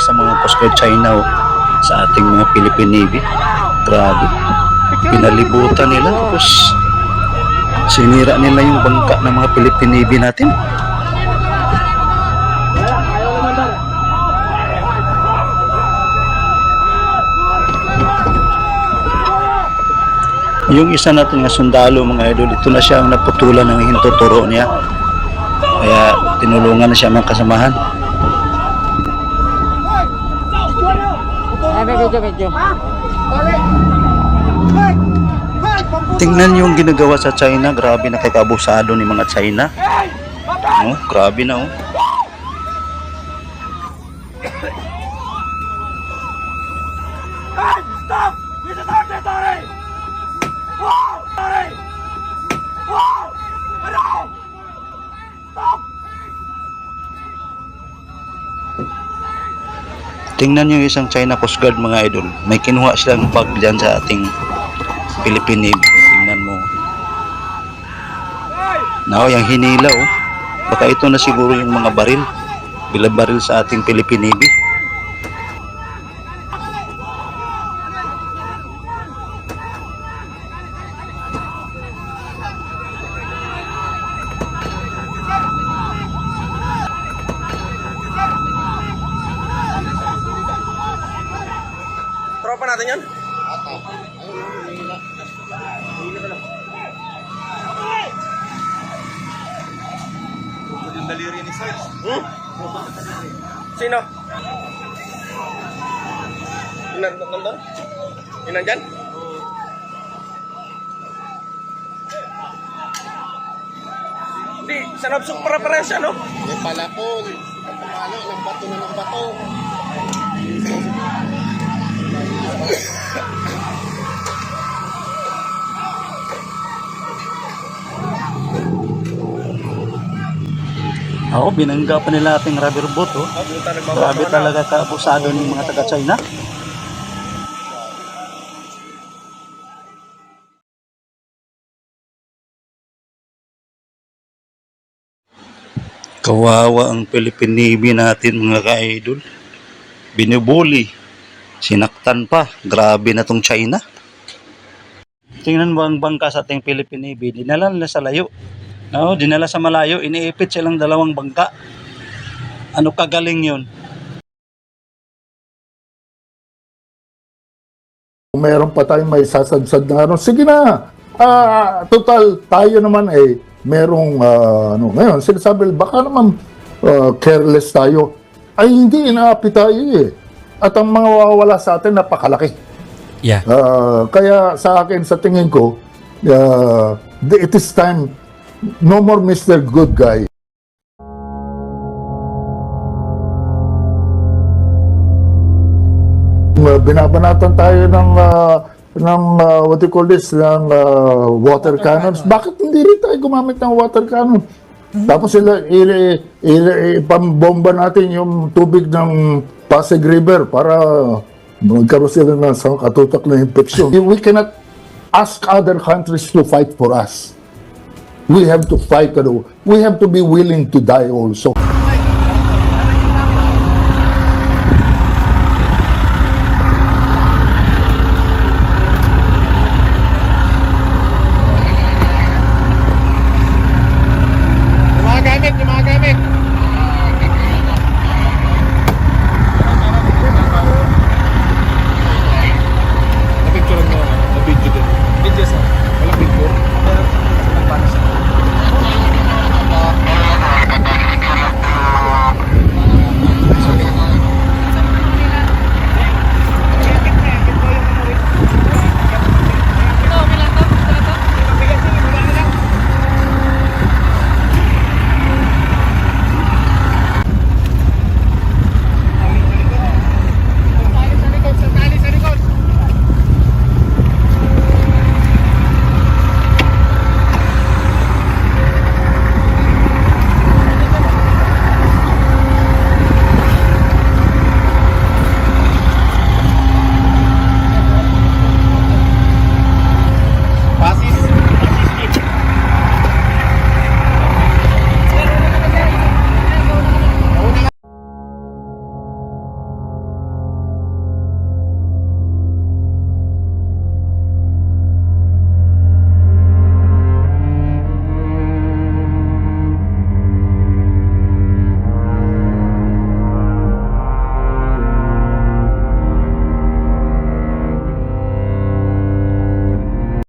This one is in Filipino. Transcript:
sa mga Coast Guard China oh, sa ating mga Philippine Navy. Grabe. Pinalibutan nila tapos sinira nila yung bangka ng mga Philippine Navy natin. Yung isa natin nga sundalo mga idol, ito na siya ang naputulan ng hintuturo niya. Kaya tinulungan na siya mga kasamahan. Video, video. Tingnan yung ginagawa sa China, grabe nakakabusado ni mga China. No, grabe na oh. Tingnan yung isang China Coast Guard mga idol. May kinuha silang bag dyan sa ating Philippine Navy. Tingnan mo. Now, yung hinila oh. Baka ito na siguro yung mga baril. Bilang baril sa ating Philippine Navy. Tropa natin yan? Yung daliri ni Sarge. Hmm? Sino? Yung nan- nandun? Yung nandyan? Hindi, sa nabsok para para siya, no? May palakol. Ano, ng bato na ng bato. Oo, binangga pa nila ating rubber boat oh. Grabe talaga kaabusado ng mga taga-China. Kawawa ang Philippine Navy natin mga ka-idol. Binubuli. Sinaktan pa. Grabe na tong China. Tingnan mo ang bangka sa ating Philippine Navy. Dinala nila sa layo. No, dinala sa malayo. Iniipit silang dalawang bangka. Ano kagaling yun? Kung meron pa tayong may sasadsad na ano, sige na. Ah, total, tayo naman eh, merong, ah, ano, ngayon, sinasabi, baka naman ah, careless tayo. Ay, hindi, inaapi tayo eh. At ang mga wawala sa atin, napakalaki. Yeah. Ah, kaya sa akin, sa tingin ko, ah, it is time, no more Mr. Good Guy. Uh, binabanatan tayo ng uh, ng uh, what you call this ng uh, water, cannons. Bakit hindi rin tayo gumamit ng water cannon? Tapos sila ili, ili, ipambomba natin yung tubig ng Pasig River para magkaroon sila ng katutak na infeksyon. We cannot ask other countries to fight for us. We have to fight. ano, We have to be willing to die also.